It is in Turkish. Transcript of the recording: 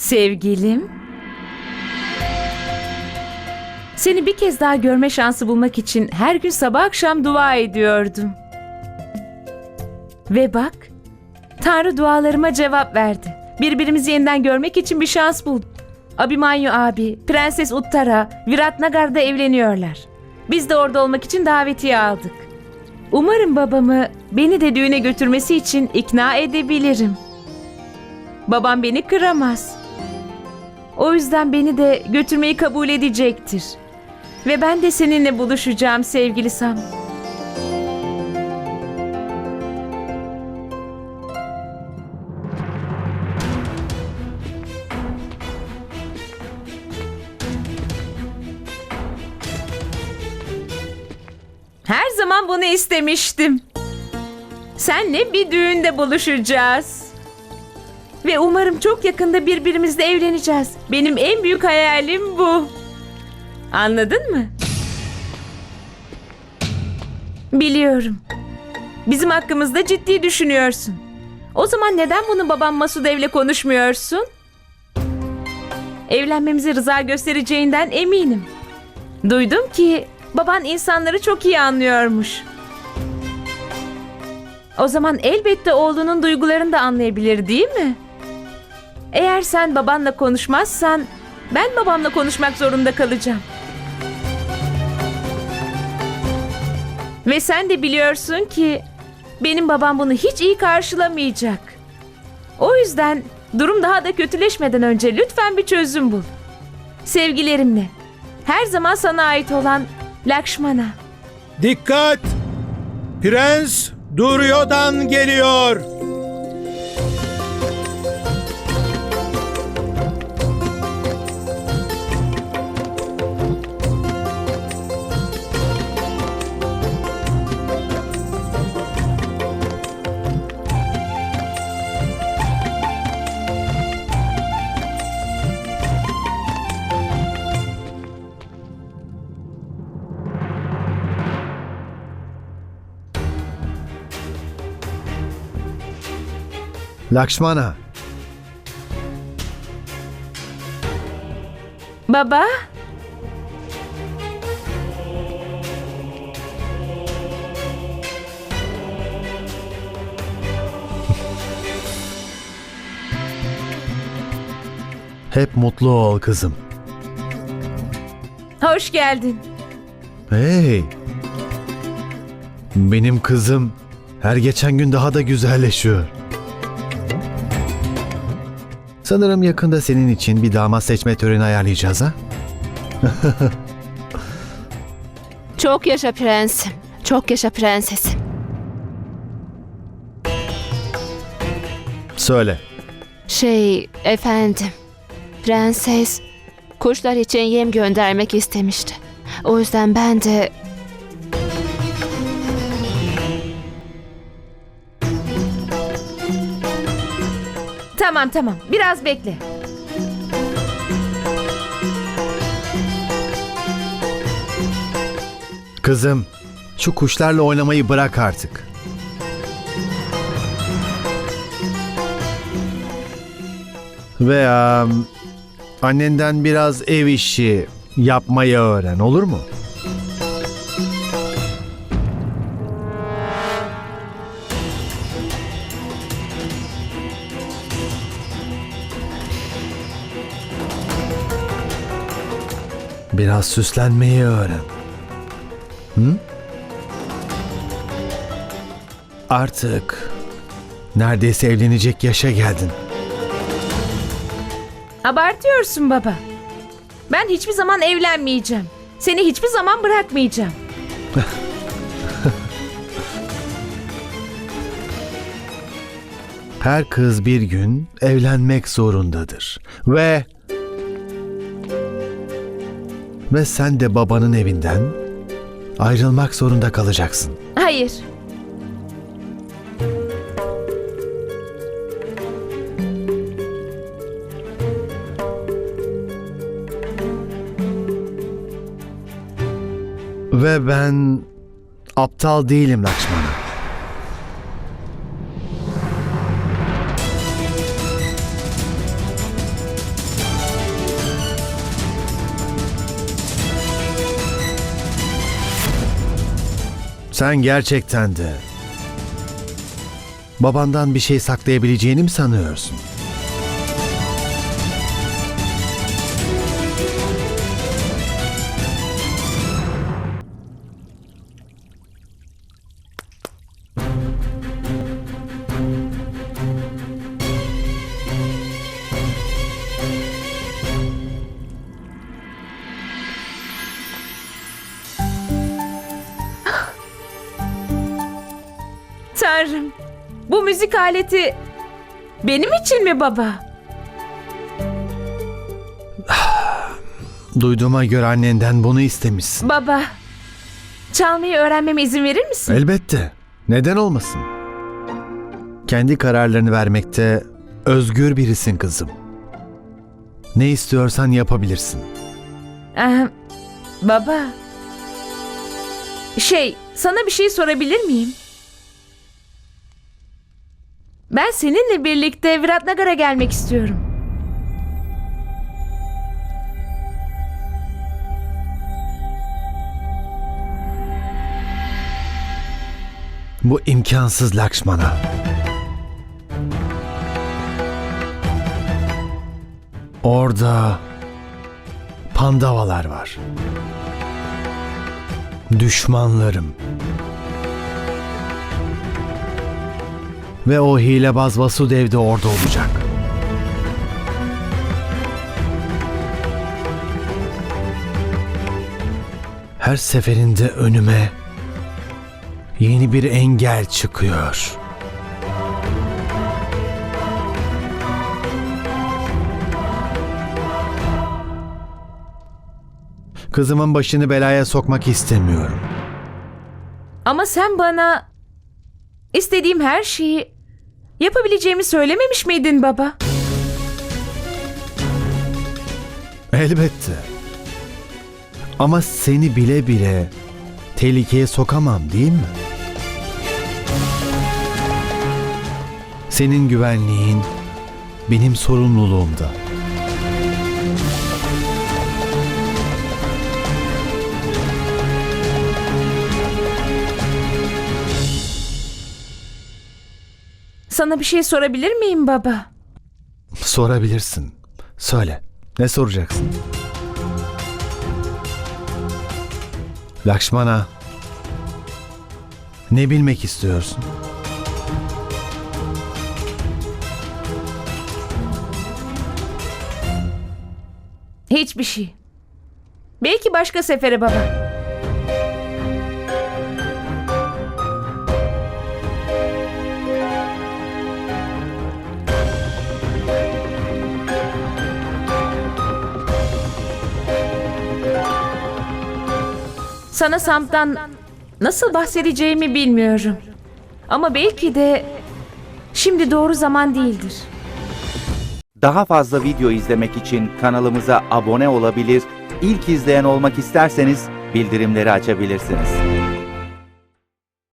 Sevgilim. Seni bir kez daha görme şansı bulmak için her gün sabah akşam dua ediyordum. Ve bak, Tanrı dualarıma cevap verdi. Birbirimizi yeniden görmek için bir şans buldum. Abimanyu abi, Prenses Uttara, Virat Nagar'da evleniyorlar. Biz de orada olmak için davetiye aldık. Umarım babamı beni de düğüne götürmesi için ikna edebilirim. Babam beni kıramaz. O yüzden beni de götürmeyi kabul edecektir. Ve ben de seninle buluşacağım sevgili Sam. Her zaman bunu istemiştim. Senle bir düğünde buluşacağız. Ve umarım çok yakında birbirimizle evleneceğiz. Benim en büyük hayalim bu. Anladın mı? Biliyorum. Bizim hakkımızda ciddi düşünüyorsun. O zaman neden bunu babam Masudev'le konuşmuyorsun? Evlenmemize rıza göstereceğinden eminim. Duydum ki baban insanları çok iyi anlıyormuş. O zaman elbette oğlunun duygularını da anlayabilir değil mi? Eğer sen babanla konuşmazsan ben babamla konuşmak zorunda kalacağım. Ve sen de biliyorsun ki benim babam bunu hiç iyi karşılamayacak. O yüzden durum daha da kötüleşmeden önce lütfen bir çözüm bul. Sevgilerimle. Her zaman sana ait olan Lakşmana. Dikkat! Prens Duryodhan geliyor. Lakşmana, Baba? hep mutlu ol kızım. Hoş geldin. Hey! Benim kızım her geçen gün daha da güzelleşiyor. Sanırım yakında senin için bir damat seçme töreni ayarlayacağız ha? Çok yaşa prensim. Çok yaşa prensesim. Söyle. Şey efendim. Prenses kuşlar için yem göndermek istemişti. O yüzden ben de Tamam tamam. Biraz bekle. Kızım, şu kuşlarla oynamayı bırak artık. Veya annenden biraz ev işi yapmayı öğren olur mu? Biraz süslenmeyi öğren. Hı? Artık neredeyse evlenecek yaşa geldin. Abartıyorsun baba. Ben hiçbir zaman evlenmeyeceğim. Seni hiçbir zaman bırakmayacağım. Her kız bir gün evlenmek zorundadır. Ve ve sen de babanın evinden ayrılmak zorunda kalacaksın. Hayır. Ve ben aptal değilim Lakşmana. Sen gerçekten de babandan bir şey saklayabileceğini mi sanıyorsun? Tanrım, bu müzik aleti benim için mi baba? Duyduğuma göre annenden bunu istemişsin. Baba, çalmayı öğrenmeme izin verir misin? Elbette. Neden olmasın? Kendi kararlarını vermekte özgür birisin kızım. Ne istiyorsan yapabilirsin. Ee, baba, şey, sana bir şey sorabilir miyim? Ben seninle birlikte Viratnagar'a gelmek istiyorum. Bu imkansız Lakşmana. Orada Pandavalar var. Düşmanlarım. Ve o hilebaz Vasudev de orada olacak. Her seferinde önüme yeni bir engel çıkıyor. Kızımın başını belaya sokmak istemiyorum. Ama sen bana istediğim her şeyi yapabileceğimi söylememiş miydin baba? Elbette. Ama seni bile bile tehlikeye sokamam değil mi? Senin güvenliğin benim sorumluluğumda. Sana bir şey sorabilir miyim baba? Sorabilirsin. Söyle. Ne soracaksın? Lakşmana. Ne bilmek istiyorsun? Hiçbir şey. Belki başka sefere baba. Sana Sam'dan nasıl bahsedeceğimi bilmiyorum. Ama belki de şimdi doğru zaman değildir. Daha fazla video izlemek için kanalımıza abone olabilir, ilk izleyen olmak isterseniz bildirimleri açabilirsiniz.